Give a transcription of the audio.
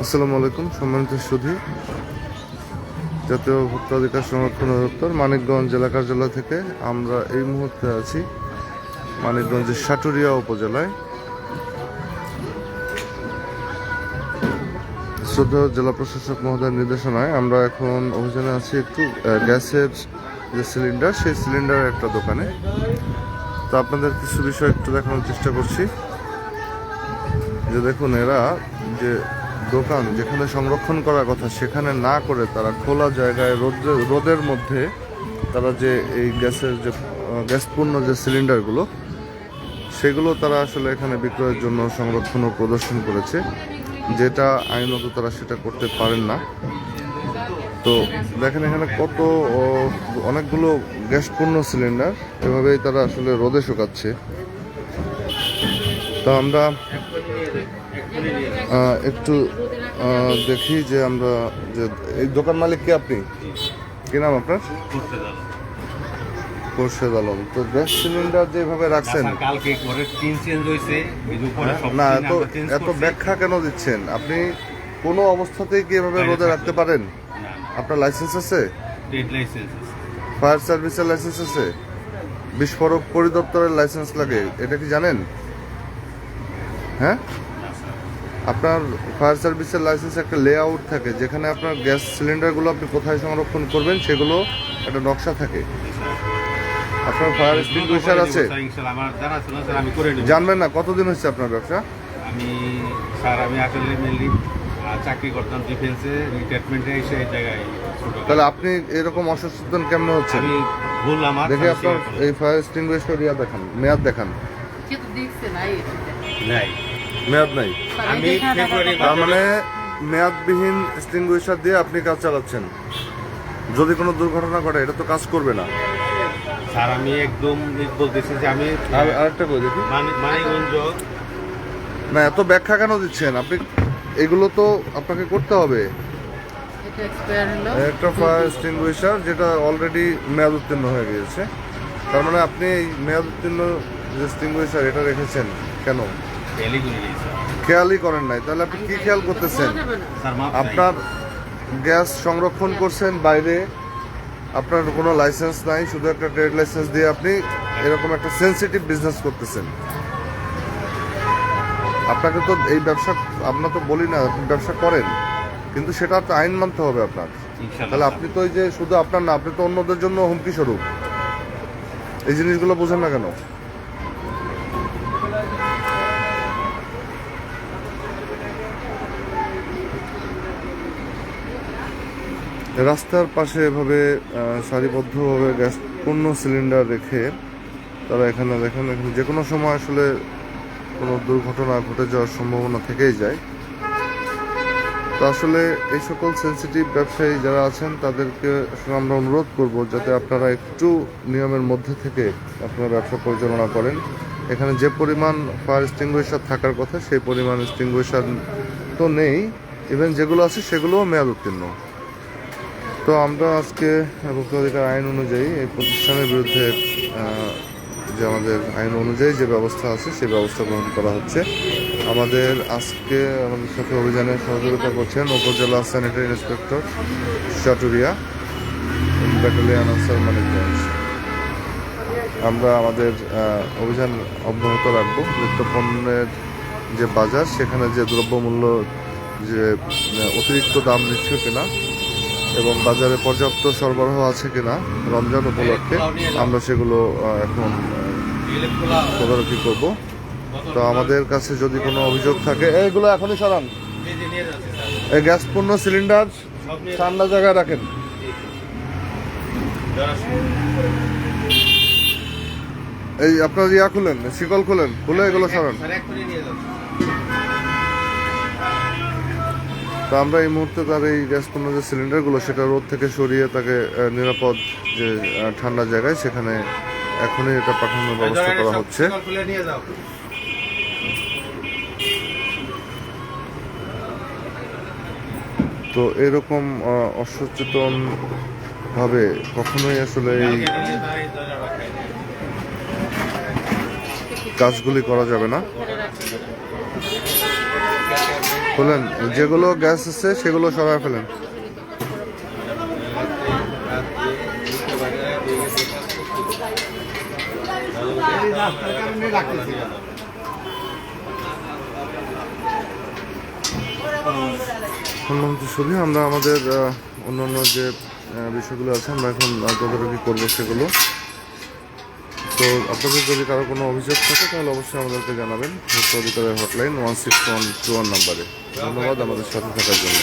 আসসালামু আলাইকুম, সম্মানিত সুধী। জাতীয় ভোক্তাধিকার সংরক্ষণ অধিদপ্তর, মানিকগঞ্জ জেলা কার্যালয় থেকে আমরা এই মুহূর্তে আছি মানিকগঞ্জের সাটুরিয়া উপজেলায়। শ্রদ্ধা জেলা প্রশাসক মহোদয়ের নির্দেশনায় আমরা এখন অভিযানে আছি একটু গ্যাসের যে সিলিন্ডার, সেই সিলিন্ডারের একটা দোকানে। তো আপনাদের কিছু বিষয় একটু দেখানোর চেষ্টা করছি। যে দেখুন, এরা যে দোকান যেখানে সংরক্ষণ করার কথা, সেখানে না করে তারা খোলা জায়গায় রোদে রোদের মধ্যে তারা যে এই গ্যাসের যে গ্যাসপূর্ণ যে সিলিন্ডারগুলো, সেগুলো তারা আসলে এখানে বিক্রয়ের জন্য সংরক্ষণ ও প্রদর্শন করেছে। যেটা আইনত তারা সেটা করতে পারেন না। তো দেখেন এখানে কত অনেকগুলো গ্যাসপূর্ণ সিলিন্ডার। এভাবেই তারা আসলে রোদে শুকাচ্ছে। তো আমরা একটু দেখি যে আমরা যে এই দোকান মালিক কে আপনি? কি নাম আপনার? খোরশেদ আলম। তো গ্যাস সিলিন্ডার যেভাবে রাখছেন কালকে করে টিন চেঞ্জ হয়েছে এই যে উপরে সব না এত এত ব্যাখ্যা কেন দিচ্ছেন? আপনি কোনো অবস্থাতেই কি এভাবে রোদে রাখতে পারেন? আপনার লাইসেন্স আছে? ট্রেড লাইসেন্স আছে। ফায়ার সার্ভিসের লাইসেন্স আছে? বিস্ফোরক পরিদপ্তরের লাইসেন্স লাগে এটা কি জানেন? হ্যাঁ? আপনার ফায়ার সার্ভিসের লাইসেন্স একটা লেআউট থাকে যেখানে আপনার গ্যাস সিলিন্ডারগুলো আপনি কোথায় সংরক্ষণ করবেন সেগুলো একটা নকশা থাকে। আপনার ফায়ার এক্সটিংগুইশার আছে? জানবেন না কতদিন হচ্ছে আপনার ব্যবসা? আমি স্যার আমি আসলে মেনলি চাকরি করতাম ডিফেন্সে রিটায়ারমেন্টে এসে এই জায়গায় তাহলে আপনি এরকম অসচেতন কেমন হচ্ছেন? আমি ভুল আমার দেখে আপনার এই ফায়ার এক্সটিংগুইশার ইয়া দেখান মেয়াদ দেখান। কিন্তু দেখছে নাই নাই। মেয়াদ নাই? আমি ফেব্রুয়ারি তার মানে মেয়াদবিহীন এক্সটিংগুইশার দিয়ে আপনি কাজ চালাচ্ছেন। যদি কোনো দুর্ঘটনা ঘটে এটা তো কাজ করবে না। স্যার আমি একদম বলতেছি যে আমি আর আরেকটা করে দেখি। মানে মানিগঞ্জ না এত ব্যাখ্যা কেন দিচ্ছেন? আপনি এগুলো তো আপনাকে করতে হবে। একটা ফায়ার এক্সটিংগুইশার যেটা অলরেডি মেয়াদ উত্তীর্ণ হয়ে গিয়েছে। তার মানে আপনি এই মেয়াদ উত্তীর্ণ যে এক্সটিংগুইশার এটা রেখেছেন কেন? খেয়ালই করেন নাই। তাহলে আপনি কি খেয়াল করতেছেন? আপনার গ্যাস সংরক্ষণ করছেন বাইরে। আপনার কোনো লাইসেন্স নাই শুধু একটা ট্রেড লাইসেন্স দিয়ে আপনি এরকম একটা সেনসিটিভ বিজনেস করতেছেন। আপনাকে তো এই ব্যবসা আপনার তো বলি না আপনি ব্যবসা করেন। কিন্তু সেটা তো আইন মানতে হবে আপনার। তাহলে আপনি তো এই যে শুধু আপনার না আপনি তো অন্যদের জন্য হুমকি স্বরূপ। এই জিনিসগুলো বোঝেন না কেন? রাস্তার পাশে এভাবে সারিবদ্ধভাবে গ্যাস পূর্ণ সিলিন্ডার রেখে তারা এখানে দেখেন এখানে যে কোনো সময় আসলে কোনো দুর্ঘটনা ঘটে যাওয়ার সম্ভাবনা থেকেই যায়। তো আসলে এই সকল সেন্সিটিভ ব্যবসায়ী যারা আছেন, তাদেরকে আসলে আমরা অনুরোধ করব যাতে আপনারা একটু নিয়মের মধ্যে থেকে আপনারা ব্যবসা পরিচালনা করেন। এখানে যে পরিমাণ ফায়ার এক্সটিংগুইশার থাকার কথা, সেই পরিমাণ এক্সটিংগুইশার তো নেই। ইভেন যেগুলো আছে, সেগুলোও মেয়াদ উত্তীর্ণ। তো আমরা আজকে ভোক্তাধিকার আইন অনুযায়ী এই প্রতিষ্ঠানের বিরুদ্ধে যে আমাদের আইন অনুযায়ী যে ব্যবস্থা আছে, সেই ব্যবস্থা গ্রহণ করা হচ্ছে। আমাদের আজকে আমাদের সাথে অভিযানে সহযোগিতা করছেন উপজেলা sanitary inspector Chaturia battalion Ansar Manikganj আমরা আমাদের অভিযান অব্যাহত রাখব। নিত্য পণ্যের যে বাজার, সেখানে যে দ্রব্যমূল্য যে অতিরিক্ত দাম নিচ্ছে কিনা এবং বাজারে পর্যাপ্ত সরবরাহ আছে কিনা, রমজান উপলক্ষে আমরা সেগুলো এখন তদারকি করব। তো আমাদের কাছে যদি কোনো অভিযোগ থাকে, এইগুলো এখনই সরান। এই গ্যাস পূর্ণ সিলিন্ডার ঠান্ডা জায়গায় রাখেন। এই আপনার ইয়া খুলেন, শিকল খুলেন, খুলে এগুলো সরান। তো আমরা এই মুহূর্তে তার এই গ্যাস পূর্ণ যে সিলিন্ডারগুলো, সেটা রোদ থেকে সরিয়ে তাকে নিরাপদ যে ঠান্ডা জায়গায় সেখানে এখনই এটা পাঠানোর ব্যবস্থা করা হচ্ছে তো এরকম অসচেতন ভাবে কখনোই আসলে এই কাজগুলি করা যাবে না বলেন যেগুলো গ্যাস আছে সেগুলো সবাই ফেলেন শুনলাম তো শুধু আমরা আমাদের অন্যান্য যে বিষয়গুলো আছে, আমরা এখন তদারকি করব সেগুলো। তো আপনাদের যদি কারও কোনো অভিযোগ থাকে, তাহলে অবশ্যই আমাদেরকে জানাবেন। ভোক্তা অধিকারের hotline one six one two one নাম্বারে ধন্যবাদ আমাদের সাথে থাকার জন্য।